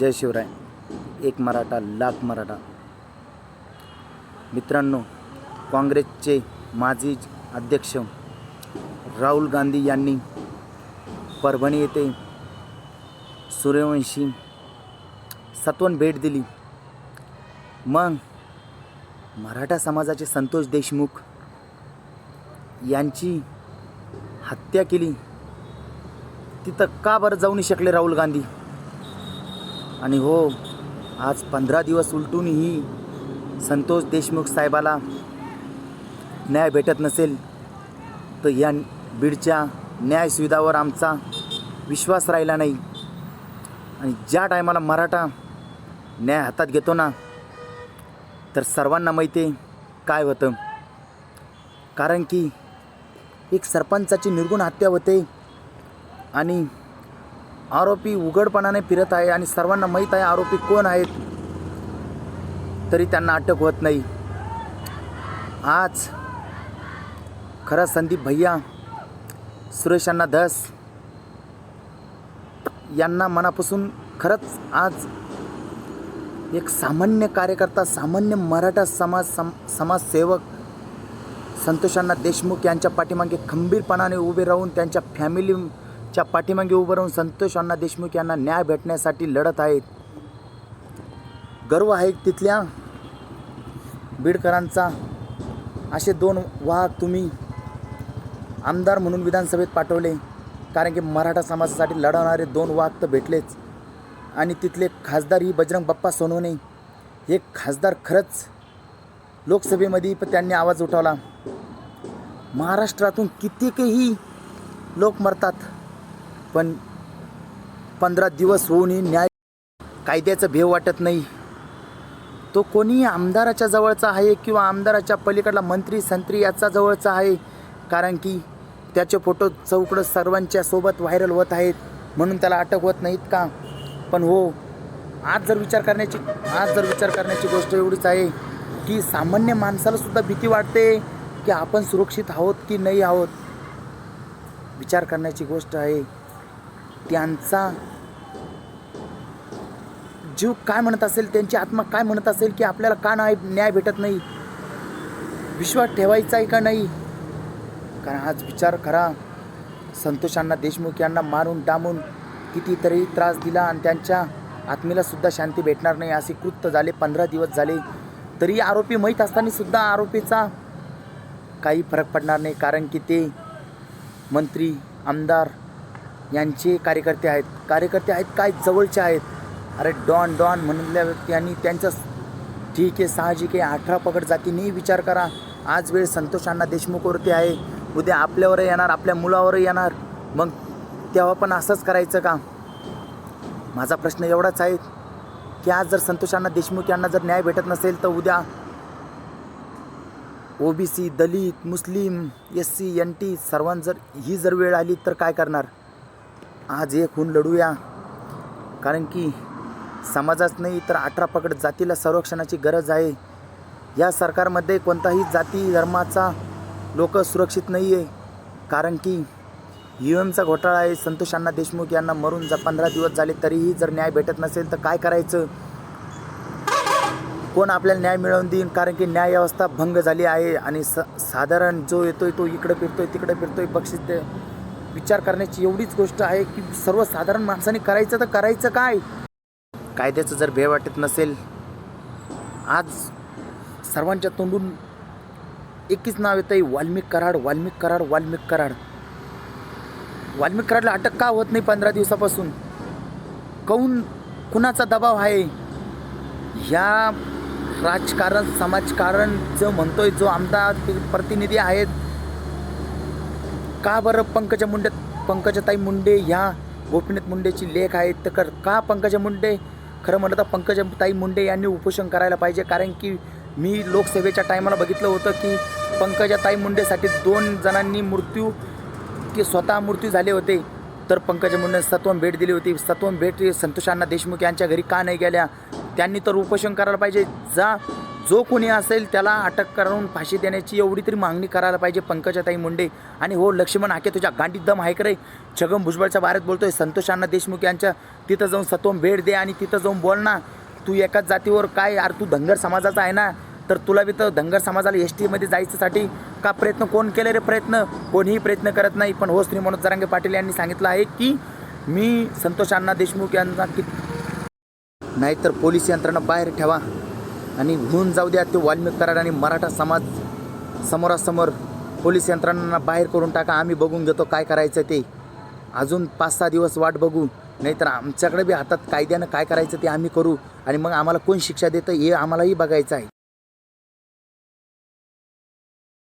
जय शिवराय. एक मराठा लाख मराठा. मित्रांनो काँग्रेसचे माजी अध्यक्ष राहुल गांधी यांनी परभणी येथे सूर्यवंशी सत्वन भेट दिली. मग मराठा समाजाचे संतोष देशमुख यांची हत्या केली. तिथं का बरं जाऊ नाही शकले राहुल गांधी? आणि हो आज पंधरा दिवस उलटूनही संतोष देशमुख साहेबाला न्याय भेटत नसेल तर या बीडच्या न्याय सुविधावर आमचा विश्वास राहिला नाही. आणि ज्या टायमाला मराठा न्याय हातात घेतो ना तर सर्वांना माहिती आहे काय होतं. कारण की एक सरपंचाची निर्गुण हत्या होते आणि आरोपी उघडपणाने फिरत आहे आणि सर्वांना माहीत आहे आरोपी कोण आहेत. तरी त्यांना अटक होत नाही. आज खरं संदीप भैया सुरेशांना धस यांना मनापासून खरंच आज एक सामान्य कार्यकर्ता सामान्य मराठा समाज सम समाजसेवक संतोषांना देशमुख यांच्या पाठीमागे खंबीरपणाने उभे राहून त्यांच्या फॅमिली च्या पाठीमागे उभं राहून संतोष अण्णा देशमुख यांना न्याय भेटण्यासाठी लढत आहेत. गर्व आहे तिथल्या बीडकरांचा असे दोन वाहक तुम्ही आमदार म्हणून विधानसभेत पाठवले. कारण की मराठा समाजासाठी लढवणारे दोन वाहक तर भेटलेच. आणि तिथले खासदार ही बजरंग बाप्पा सोनवणे. हे खासदार खरंच लोकसभेमध्ये पण त्यांनी आवाज उठवला. महाराष्ट्रातून कितीकही लोक मरतात. पण पंधरा दिवस होऊनही न्याय कायद्याचं भेव वाटत नाही. तो कोणी आमदाराच्या जवळचा आहे किंवा आमदाराच्या पलीकडला मंत्री संत्री याचा जवळचा आहे कारण की त्याचे फोटो चौकडं सर्वांच्या सोबत व्हायरल होत आहेत म्हणून त्याला अटक होत नाहीत का? पण हो आज जर विचार करण्याची आज जर विचार करण्याची गोष्ट एवढीच आहे की सामान्य माणसाला सुद्धा भीती वाटते की आपण सुरक्षित आहोत की नाही आहोत? विचार करण्याची गोष्ट आहे. त्यांचा जीव काय म्हणत असेल त्यांची आत्मा काय म्हणत असेल की आपल्याला का नाही न्याय भेटत नाही? विश्वास ठेवायचा आहे का नाही? कारण आज विचार करा संतोषांना देशमुख यांना मारून डांबून कितीतरी त्रास दिला आणि त्यांच्या आत्मीला सुद्धा शांती भेटणार नाही. असे कृत्य झाले पंधरा दिवस झाले. तरी आरोपी माहीत असताना सुद्धा आरोपीचा काही फरक पडणार नाही. कारण की ते मंत्री आमदार यांचे कार्यकर्ते आहेत. कार्यकर्ते आहेत काय? जवळचे आहेत. अरे डॉन डॉन म्हणल्या व्यक्ती त्यांचं ठीक आहे साहजिक आहे अठरा पकड जातीनेही विचार करा. आज वेळ संतोषांना देशमुखवरती आहे. उद्या आपल्यावर येणार आपल्या मुलावर येणार. मग तेव्हा पण असंच करायचं का? माझा प्रश्न एवढाच आहे की आज जर संतोषांना देशमुख यांना जर न्याय भेटत नसेल तर उद्या OBC Dalit Muslim S C N T सर्वां जर ही जर वेळ आली तर काय करणार? आज एक होऊन लढूया. कारण की समाजाच नाही तर अठरा पकड जातीला संरक्षणाची गरज आहे. या सरकारमध्ये कोणताही जाती धर्माचा लोक सुरक्षित नाही आहे कारण की यू एमचा घोटाळा आहे. संतोष अण्णा देशमुख यांना मरून जा पंधरा दिवस झाले तरीही जर न्याय भेटत नसेल तर काय करायचं? कोण आपल्याला न्याय मिळवून देईन? कारण की न्याय व्यवस्था भंग झाली आहे. आणि स साधारण जो येतोय तो इकडं फिरतोय तिकडं फिरतोय बक्षीस ते विचार करण्याची एवढीच गोष्ट आहे की सर्वसाधारण माणसाने करायचं तर करायचं काय? कायद्याचं जर भे वाटत नसेल आज सर्वांच्या तोंडून एकच नाव येतं आहे वाल्मिक कराड वाल्मिक कराड वाल्मिक कराड. वाल्मिक कराडला अटक का होत नाही पंधरा दिवसापासून? काऊन कुणाचा दबाव आहे? ह्या राजकारण समाजकारण जो म्हणतोय जो आमदार प्रतिनिधी आहेत का बरं पंकजा मुंडे पंकजाताई मुंडे ह्या गोपीनाथ मुंडेची लेख आहेत? तर कर- का पंकजा मुंडे? खरं म्हटलं तर पंकजाताई मुंडे यांनी उपोषण करायला पाहिजे. कारण की मी लोकसेवेच्या टायमाला बघितलं होतं की पंकजाताई मुंडेसाठी दोन जणांनी मृत्यू की स्वतः मृत्यू झाले होते. तर पंकजा मुंडे सत्वम भेट दिली होती. सत्वम भेट संतोषांना देशमुख यांच्या घरी का नाही गेल्या? त्यांनी तर उपोषण करायला पाहिजे. जा. जो कोणी असेल त्याला अटक करून फाशी देण्याची एवढी तरी मागणी करायला पाहिजे पंकजाताई मुंडे. आणि हो लक्ष्मण हाके तुझ्या गांडीत दम आहे रे? छगन भुजबळच्या बारेत बोलतोय संतोष अण्णा देशमुख यांच्या तिथं जाऊन सतोम भेट दे आणि तिथं जाऊन बोल ना. तू एकाच जातीवर काय यार तू धनगर समाजाचा आहे ना? तर तुला बी तर धनगर समाजाला एस टीमध्ये जायच्यासाठी का प्रयत्न कोण केले रे प्रयत्न? कोणीही प्रयत्न करत नाही. पण हो श्री मनोज जरांगे पाटील यांनी सांगितलं आहे की मी संतोष अण्णा देशमुख यांना की नाहीतर पोलीस यंत्रणा बाहेर ठेवा. आणि होऊन जाऊ द्या ते वाल्मिक कराड आणि मराठा समाज समोरासमोर पोलीस यंत्रणांना बाहेर करून टाका आम्ही बघून घेतो काय करायचं ते. अजून पाच सहा दिवस वाट बघू नाहीतर आमच्याकडे बी हातात कायद्यानं काय करायचं ते आम्ही करू आणि मग आम्हाला कोण शिक्षा देतं हे आम्हालाही बघायचं आहे.